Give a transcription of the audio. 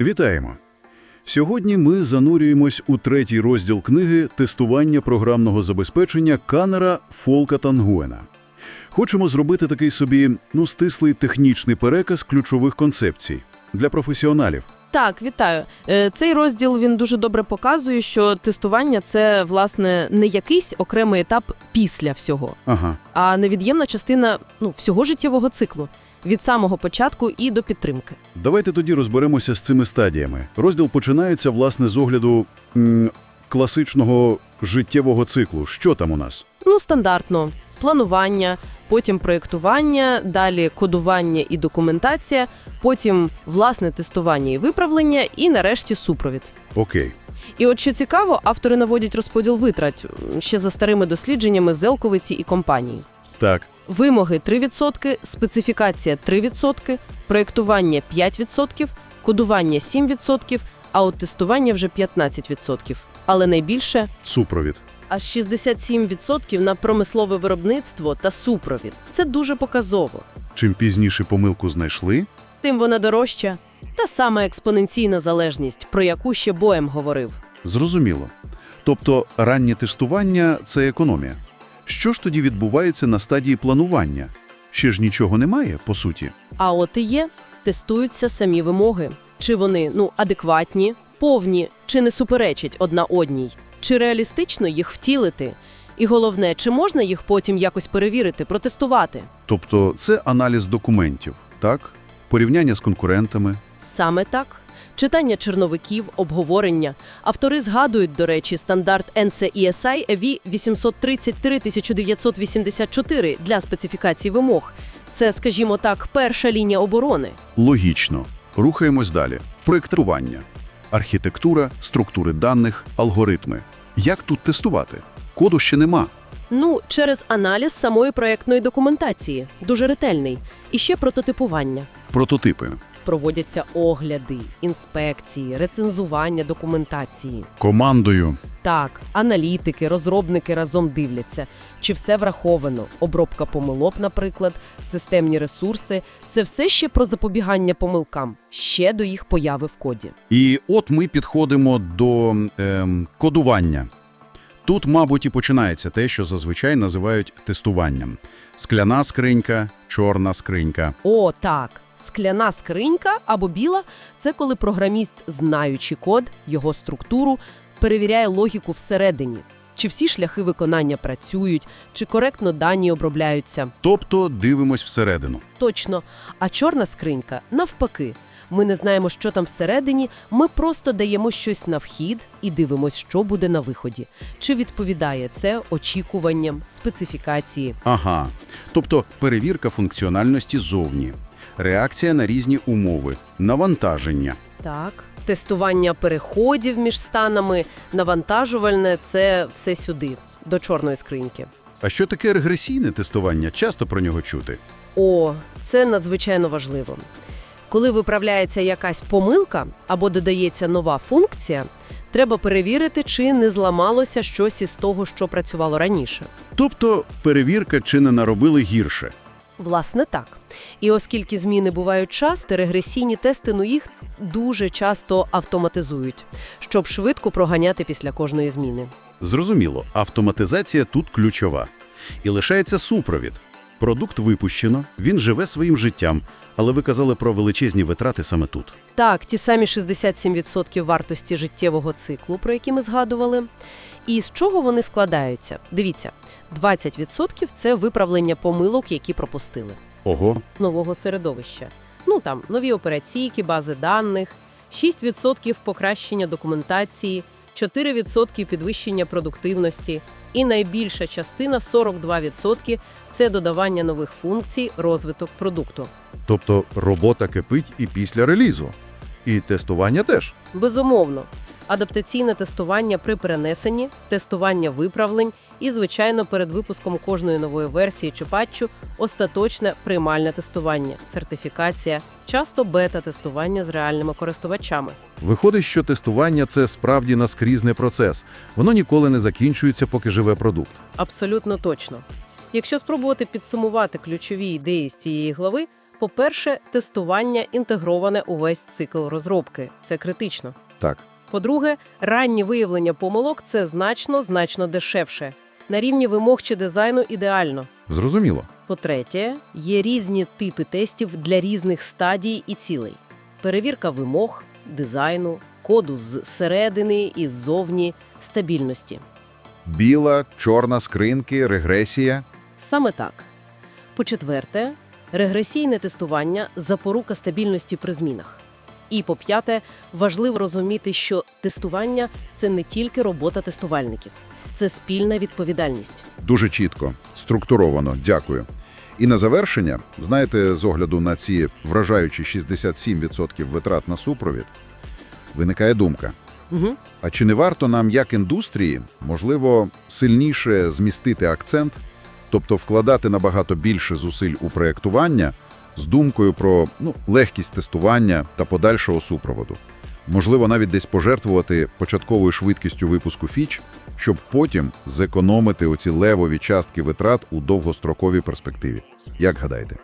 Вітаємо! Сьогодні ми занурюємось у третій розділ книги «Тестування програмного забезпечення Канера Фолка Тангуена». Хочемо зробити такий собі, ну, стислий технічний переказ ключових концепцій для професіоналів. Так, вітаю. Е, Цей розділ він дуже добре показує, що тестування це власне не якийсь окремий етап після всього, Ага. а невід'ємна частина ну, всього життєвого циклу від самого початку і до підтримки. Давайте тоді розберемося з цими стадіями. Розділ починається, власне, з огляду м, класичного життєвого циклу. Що там у нас? Ну, стандартно планування, потім проєктування, далі кодування і документація, потім власне тестування і виправлення, і нарешті супровід. Окей. І от що цікаво, автори наводять розподіл витрат ще за старими дослідженнями Зелковиці і компанії. Так. Вимоги 3%, специфікація 3%, проєктування 5%, кодування 7%, а от тестування вже 15%. Але найбільше Супровід. аж 67% на промислове виробництво та супровід. Це дуже показово. Чим пізніше помилку знайшли, Тим вона дорожча. Та сама експоненційна залежність, про яку ще Боєм говорив. Зрозуміло. Тобто раннє тестування – це економія. Що ж тоді відбувається на стадії планування? Ще ж нічого немає, по суті. А от і є, тестуються самі вимоги. Чи вони ну адекватні, повні, чи не суперечать одна одній, чи реалістично їх втілити. І головне, чи можна їх потім якось перевірити, протестувати? Тобто це аналіз документів, так? Порівняння з конкурентами. Саме так. Читання черновиків, обговорення. Автори згадують, до речі, стандарт NCESI EV 833-1984 для специфікації вимог. Це, скажімо так, перша лінія оборони. Логічно. Рухаємось далі. Проєктування. Архітектура, структури даних, алгоритми. Як тут тестувати? Коду ще нема. Ну, через аналіз самої проєктної документації, дуже ретельний, і ще прототипування. Прототипи. Проводяться огляди, інспекції, рецензування документації. Командою. Так, аналітики, розробники разом дивляться, чи все враховано. Обробка помилок, наприклад, системні ресурси це все ще про запобігання помилкам, ще до їх появи в коді. І от ми підходимо до ем, кодування. Тут, мабуть, і починається те, що зазвичай називають тестуванням. Скляна скринька, чорна скринька. О, так. Скляна скринька або біла це коли програміст, знаючи код, його структуру, перевіряє логіку всередині. Чи всі шляхи виконання працюють, чи коректно дані обробляються. Тобто дивимось всередину. Точно. А чорна скринька навпаки. Ми не знаємо, що там всередині, ми просто даємо щось на вхід і дивимось, що буде на виході. Чи відповідає це очікуванням, специфікації. Ага. Тобто перевірка функціональності зовні, реакція на різні умови, навантаження. Так, тестування переходів між станами, навантажувальне це все сюди, до чорної скриньки. А що таке регресійне тестування? Часто про нього чути. О, це надзвичайно важливо. Коли виправляється якась помилка або додається нова функція, треба перевірити, чи не зламалося щось із того, що працювало раніше. Тобто перевірка, чи не наробили гірше. Власне, так. І оскільки зміни бувають часто, регресійні тести ну їх дуже часто автоматизують, щоб швидко проганяти після кожної зміни. Зрозуміло, автоматизація тут ключова. І лишається супровід. Продукт випущено, він живе своїм життям, але ви казали про величезні витрати саме тут. Так, ті самі 67% вартості життєвого циклу, про які ми згадували. І з чого вони складаються? Дивіться, 20% – це виправлення помилок, які пропустили. Ого, нового середовища. Ну там нові операційки, бази даних, 6% покращення документації, 4% підвищення продуктивності, і найбільша частина 42% – це додавання нових функцій, розвиток продукту. тобто робота кипить і після релізу. І тестування теж. Безумовно, адаптаційне тестування при перенесенні, тестування виправлень і, звичайно, перед випуском кожної нової версії чи патчу остаточне приймальне тестування, сертифікація, часто бета-тестування з реальними користувачами. Виходить, що тестування – це справді наскрізний процес. Воно ніколи не закінчується, поки живе продукт. Абсолютно точно. Якщо спробувати підсумувати ключові ідеї з цієї глави, По-перше, тестування інтегроване у весь цикл розробки. Це критично. Так. По-друге, раннє виявлення помилок – це значно-значно дешевше. На рівні вимог чи дизайну ідеально. Зрозуміло. По-третє, є різні типи тестів для різних стадій і цілей. Перевірка вимог, дизайну, коду з середини і ззовні, стабільності. Біла, чорна скринки, регресія. Саме так. По-четверте, регресійне тестування – запорука стабільності при змінах. І по-п'яте, важливо розуміти, що тестування – це не тільки робота тестувальників, це спільна відповідальність. Дуже чітко, структуровано. Дякую. І на завершення, знаєте, з огляду на ці вражаючі 67% витрат на супровід, виникає думка. Угу. А чи не варто нам, як індустрії, можливо, сильніше змістити акцент, тобто вкладати набагато більше зусиль у проєктування з думкою про ну, легкість тестування та подальшого супроводу? Можливо, навіть десь пожертвувати початковою швидкістю випуску фіч, щоб потім зекономити оці левові частки витрат у довгостроковій перспективі. Як гадаєте?